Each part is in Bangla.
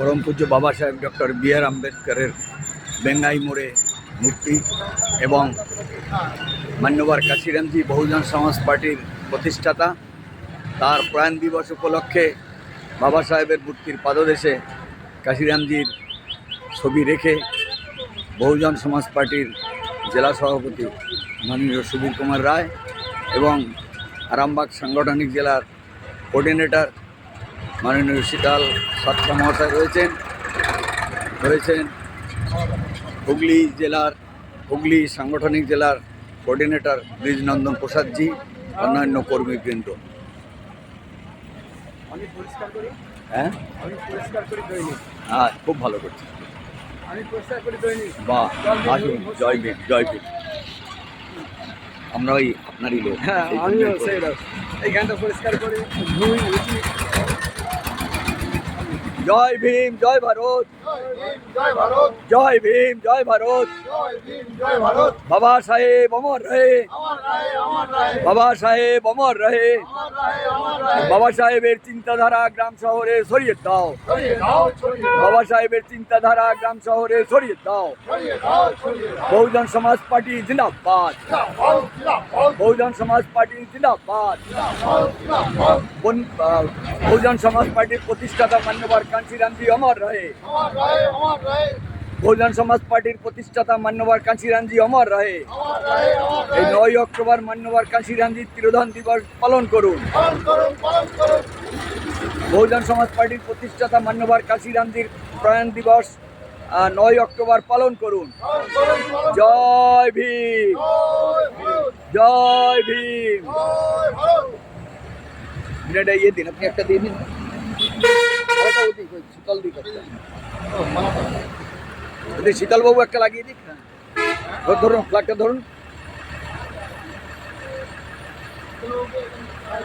পরম পূজ্য বাবা সাহেব, ডক্টর বি আর আম্বেদকরের বেঙ্গাই মোড়ে মূর্তি এবং মান্যবার কাশিরামজি বহুজন সমাজ পার্টির প্রতিষ্ঠাতা। তার প্রয়াণ দিবস উপলক্ষে বাবা সাহেবের মূর্তির পাদদেশে কাশিরামজির ছবি রেখে বহুজন সমাজ পার্টির জেলা সভাপতি মাননীয় সুবীর কুমার রায় এবং আরামবাগ সাংগঠনিক জেলার কোঅর্ডিনেটর মাননীয় শীতাল সাতটা মহাশয় রয়েছেন। রয়েছেন হুগলি জেলার হুগলি সাংগঠনিক জেলার কোঅর্ডিনেটর ব্রিজনন্দন প্রসাদজি অন্যান্য কর্মীবৃন্দ। হ্যাঁ? হ্যাঁ খুব ভালো করছে আমি পরিষ্কার করি বাহ আসুন জয় ভীম জয় ভীম। আমরা ওই আপনারই লোক হ্যাঁ আমিও সেই এই গানটা পরিষ্কার করি। ধুই জয় ভীম জয় ভারত। জয় ভীম, জয় ভারত। বাবা সাহেব অমর রহে। বাবা সাহেব অমর রহে। বাবা সাহেবের চিন্তাধারা গ্রাম শহরে ছড়িয়ে দাও। বাবা সাহেবের চিন্তাধারা গ্রাম শহরে ছড়িয়ে দাও। বহুজন সমাজ পার্টি জিন্দাবাদ। বহুজন সমাজ পার্টি জিন্দাবাদ। বহুজন সমাজ পার্টির প্রতিষ্ঠাতা মান্যবর কাঞ্চিরামজি অমর রহে। বহুজন সমাজ পার্টির প্রতিষ্ঠাতা মান্যবর কাঞ্চিরামজি অমর রহে এই নয় অক্টোবর মান্যবর কাঞ্চিরামজির তিরোধান দিবস পালন করুন। বহুজন সমাজ পার্টির প্রতিষ্ঠাতা মান্যবর কাশিরামজির প্রয়াণ দিবস নয় অক্টোবর পালন করুন। জয় ভীম। জয় ভীম। এটা ইয়ে দিন আপনি একটা দিয়ে দিন। একটা। শীতলবাবু একটা লাগিয়ে দিক। ধরুন ফ্ল্যাগটা ধরুন।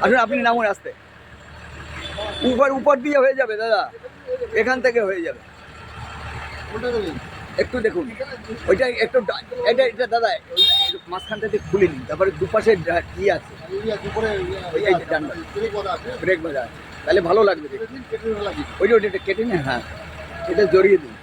আসুন, আপনি নামুন আসতে। উপর উপর দিয়ে হয়ে যাবে, দাদা। এখান থেকে হয়ে যাবে। একটু দেখুন। ওইটা একটু এটা এটা দাদা মাঝখানটা দিয়ে খুলে নিন। তারপরে দুপাশে করা আছে? ব্রেক বাজা আছে। তাহলে ভালো লাগবে ওই যে ওইটা কেটে নেই হ্যাঁ। এটা জড়িয়ে দিন।